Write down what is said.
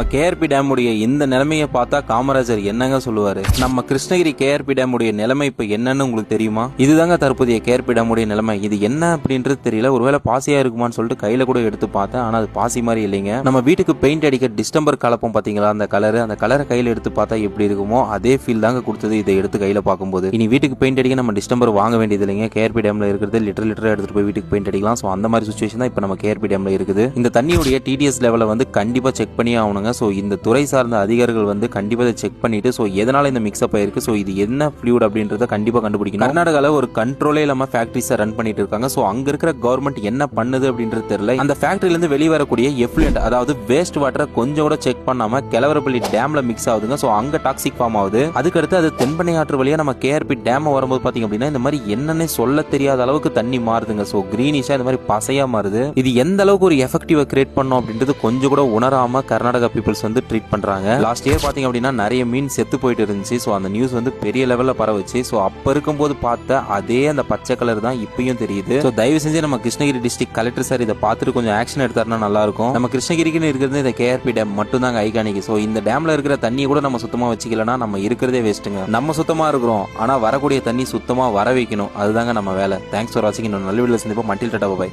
நம்ம KRP dam உடைய இந்த நிலைமையை பார்த்தா காமராஜர் என்னங்க சொல்லுவாரு? நம்ம கிருஷ்ணகிரி கேஆர்பி டேம் உடைய நிலைமை இப்ப என்னன்னு உங்களுக்கு தெரியுமா? இதுதாங்க தற்போதைய கேஆர்பி டேம் உடைய நிலைமை. இது என்ன அப்படின்றது தெரியல. ஒருவேளை பாசியா இருக்குமான்னு சொல்லிட்டு கையில கூட எடுத்து பார்த்தேன். ஆனா அது பாசி மாதிரி இல்லைங்க. நம்ம வீட்டுக்கு பெயிண்ட் அடிக்க டிஸ்டம்பர் கலப்போம் பாத்தீங்களா? அந்த கலர் அந்த கலரை கையில எடுத்து பார்த்தா எப்படி இருக்குமோ அதே ஃபீல் தாங்க கொடுத்தது இதை எடுத்து கையில பார்க்கும்போது. இனி வீட்டுக்கு பெயிண்ட் அடிக்க நம்ம டிஸ்டம்பர் வாங்க வேண்டியது இல்லைங்க. கேஆர்பி டேம்ல இருக்கிறது லிட்டர் லிட்டர் எடுத்துட்டு போய் வீட்டுக்கு பெயிண்ட் அடிக்கலாம். ஸோ அந்த மாதிரி சுச்சுவேஷன் தான் இப்போ நம்ம கேஆர்பி டேம்ல இருக்குது. இந்த தண்ணியுடைய டிடிஎஸ் லெவலை வந்து கண்டிப்பா செக் பண்ணி ஆகணுங்க. ஸோ இந்த துறை சார்ந்த அதிகாரிகள் வந்து கண்டிப்பாக இதை செக் பண்ணிட்டு ஸோ எதனால் இந்த மிக்ஸ்அப் ஆயிருக்கு ஸோ இது என்ன ஃப்ளூட் அப்படின்றத கண்டிப்பாக கண்டுபிடிக்கணும். கர்நாடகாவில் ஒரு கண்ட்ரோலே இல்லாமல் ஃபேக்ட்ரிஸை ரன் பண்ணிட்டு இருக்காங்க. ஸோ அங்கே இருக்கிற கவர்மெண்ட் என்ன பண்ணுது அப்படின்றது தெரியல. அந்த ஃபேக்ட்ரியிலேருந்து வெளியே வரக்கூடிய எஃப்ளூயன்ட் அதாவது வேஸ்ட் வாட்டரை கொஞ்சம் கூட செக் பண்ணாமல் கிளவரப்பள்ளி டேமில் மிக்ஸ் ஆகுதுங்க. ஸோ அங்கே டாக்ஸிக் ஃபார்ம் ஆகுது. அதுக்கடுத்து அது தென்பண்ணை ஆற்று வழியாக நம்ம கேஆர்பி டேம் வரும்போது பார்த்தீங்க அப்படின்னா இந்த மாதிரி என்னன்னே சொல்ல தெரியாத அளவுக்கு தண்ணி மாறுதுங்க. ஸோ க்ரீனிஷாக இந்த மாதிரி பசையாக மாறுது. இது எந்த அளவுக்கு ஒரு எஃபெக்டிவை கிரியேட் பண்ணும் அப்படின்றது கொஞ்சம் கூட உணராம கர்நாடகா பீப்புள்ஸ் வந்து ட்ரீட் பண்ணுறாங்க லாஸ்ட் இயர் பார்த்தீங்க அப்படின்னா நிறைய மீன் செத்து போயிட்டு இருந்துச்சு. ஸோ அந்த நியூஸ் வந்து பெரிய லெவலில் பரவுச்சு. ஸோ அப்போ இருக்கும்போது பார்த்த அதே அந்த பச்சை கலர் தான் இப்பயும் தெரியுது. ஸோ தயவு செஞ்சு நம்ம கிருஷ்ணகிரி டிஸ்ட்ரிக்ட் கலெக்டர் சார் இதை பார்த்துட்டு கொஞ்சம் ஆக்ஷன் எடுத்தாருன்னா நல்லா இருக்கும் நம்ம கிருஷ்ணகிரிக்குன்னு இருக்கிறது இந்த கேஆர்பி டேம் மட்டும் தாங்க ஐகானிக் ஸோ இந்த டேம்ல இருக்கிற தண்ணியை கூட நம்ம சுத்தமாக வச்சுக்கலன்னா நம்ம இருக்கிறதே வேஸ்ட்டுங்க நம்ம சுத்தமாக இருக்கிறோம். ஆனால் வரக்கூடிய தண்ணி சுத்தமாக வர வைக்கணும். அதுதாங்க நம்ம வேலை. தேங்க்ஸ் ஃபார் வாட்சிங் இன்னும் நல்ல வீடியோ சந்திப்போம். மட்டில் டாடா பாய்